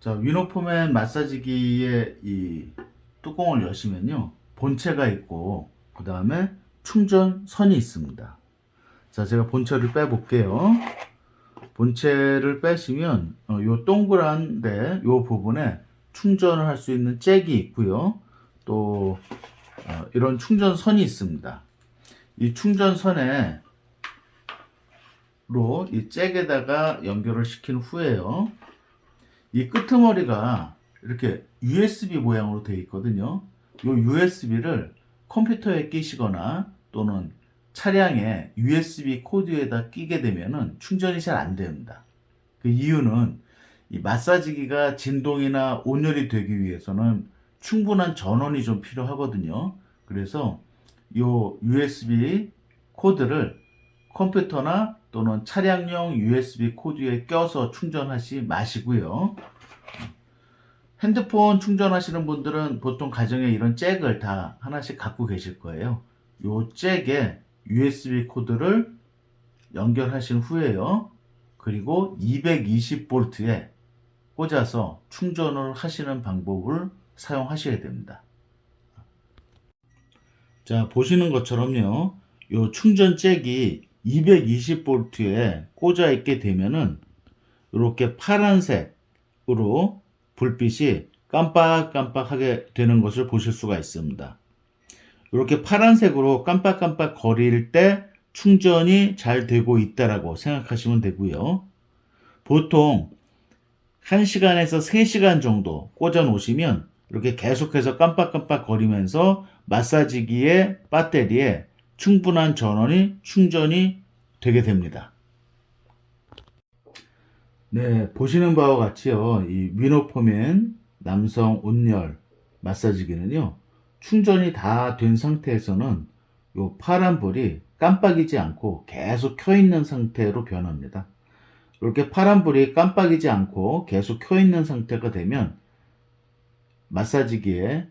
자, 위노포맨 마사지기의 이 뚜껑을 여시면요. 본체가 있고, 그 다음에 충전선이 있습니다. 자, 제가 본체를 빼볼게요. 본체를 빼시면, 어, 요 동그란데, 요 부분에 충전을 할 수 있는 잭이 있고요. 또, 어, 이런 충전선이 있습니다. 이 충전선에, 로, 이 잭에다가 연결을 시킨 후에요. 이 끄트머리가 이렇게 USB 모양으로 되어 있거든요. 이 USB를 컴퓨터에 끼시거나 또는 차량에 USB 코드에다 끼게 되면은 충전이 잘 안 됩니다. 그 이유는 이 마사지기가 진동이나 온열이 되기 위해서는 충분한 전원이 좀 필요하거든요. 그래서 이 USB 코드를 컴퓨터나 또는 차량용 USB 코드에 껴서 충전하지 마시고요. 핸드폰 충전하시는 분들은 보통 가정에 이런 잭을 다 하나씩 갖고 계실 거예요. 요 잭에 USB 코드를 연결하신 후에요. 그리고 220V에 꽂아서 충전을 하시는 방법을 사용하셔야 됩니다. 자, 보시는 것처럼요. 요 충전 잭이 220V에 꽂아 있게 되면은 이렇게 파란색으로 불빛이 깜빡깜빡하게 되는 것을 보실 수가 있습니다. 이렇게 파란색으로 깜빡깜빡 거릴 때 충전이 잘 되고 있다라고 생각하시면 되고요. 보통 1시간에서 3시간 정도 꽂아 놓으시면 이렇게 계속해서 깜빡깜빡 거리면서 마사지기의 배터리에 충분한 전원이 충전이 되게 됩니다. 네, 보시는 바와 같이요. 이 위노포맨 남성 온열 마사지기는요. 충전이 다 된 상태에서는 요 파란 불이 깜빡이지 않고 계속 켜 있는 상태로 변합니다. 이렇게 파란 불이 깜빡이지 않고 계속 켜 있는 상태가 되면 마사지기의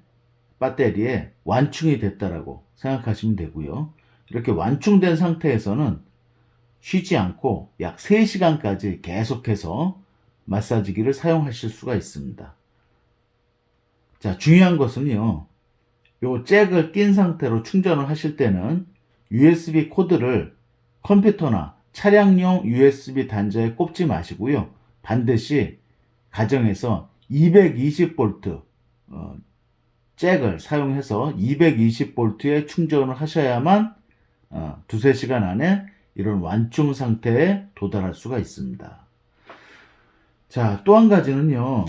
배터리에 완충이 됐다라고 생각하시면 되고요. 이렇게 완충된 상태에서는 쉬지 않고 약 3시간까지 계속해서 마사지기를 사용하실 수가 있습니다. 자, 중요한 것은요. 요 잭을 낀 상태로 충전을 하실 때는 USB 코드를 컴퓨터나 차량용 USB 단자에 꼽지 마시고요. 반드시 가정에서 220V 어, 잭을 사용해서 220V에 충전을 하셔야만 어, 두세 시간 안에 이런 완충 상태에 도달할 수가 있습니다. 자, 또 한 가지는요.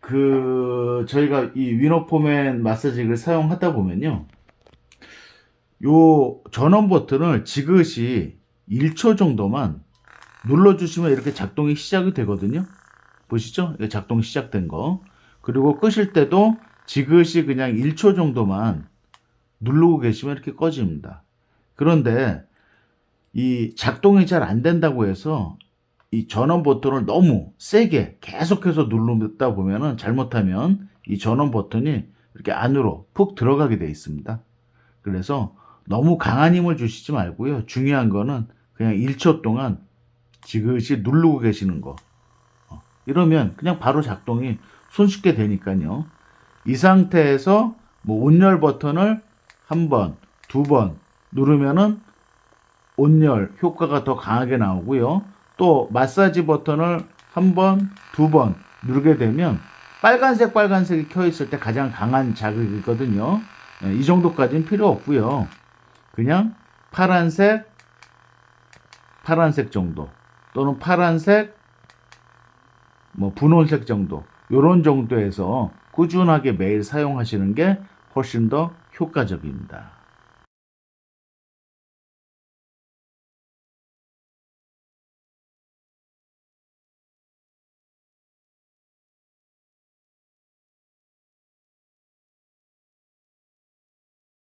그 저희가 이 위너포맨 마사지기를 사용하다 보면요. 요 전원 버튼을 지그시 1초 정도만 눌러 주시면 이렇게 작동이 시작이 되거든요. 보시죠? 작동 시작된 거. 그리고 끄실 때도 지그시 그냥 1초 정도만 누르고 계시면 이렇게 꺼집니다. 그런데 이 작동이 잘 안 된다고 해서 이 전원 버튼을 너무 세게 계속해서 누르다 보면은 잘못하면 이 전원 버튼이 이렇게 안으로 푹 들어가게 되어 있습니다. 그래서 너무 강한 힘을 주시지 말고요. 중요한 거는 그냥 1초 동안 지그시 누르고 계시는 거. 어, 이러면 그냥 바로 작동이 손쉽게 되니까요. 이 상태에서 뭐 온열 버튼을 한 번, 두 번 누르면은 온열 효과가 더 강하게 나오고요. 또 마사지 버튼을 한 번, 두 번 누르게 되면 빨간색 빨간색이 켜 있을 때 가장 강한 자극이거든요. 예, 이 정도까지는 필요 없고요. 그냥 파란색, 파란색 정도 또는 파란색, 뭐 분홍색 정도 이런 정도에서 꾸준하게 매일 사용하시는 게 훨씬 더 효과적입니다.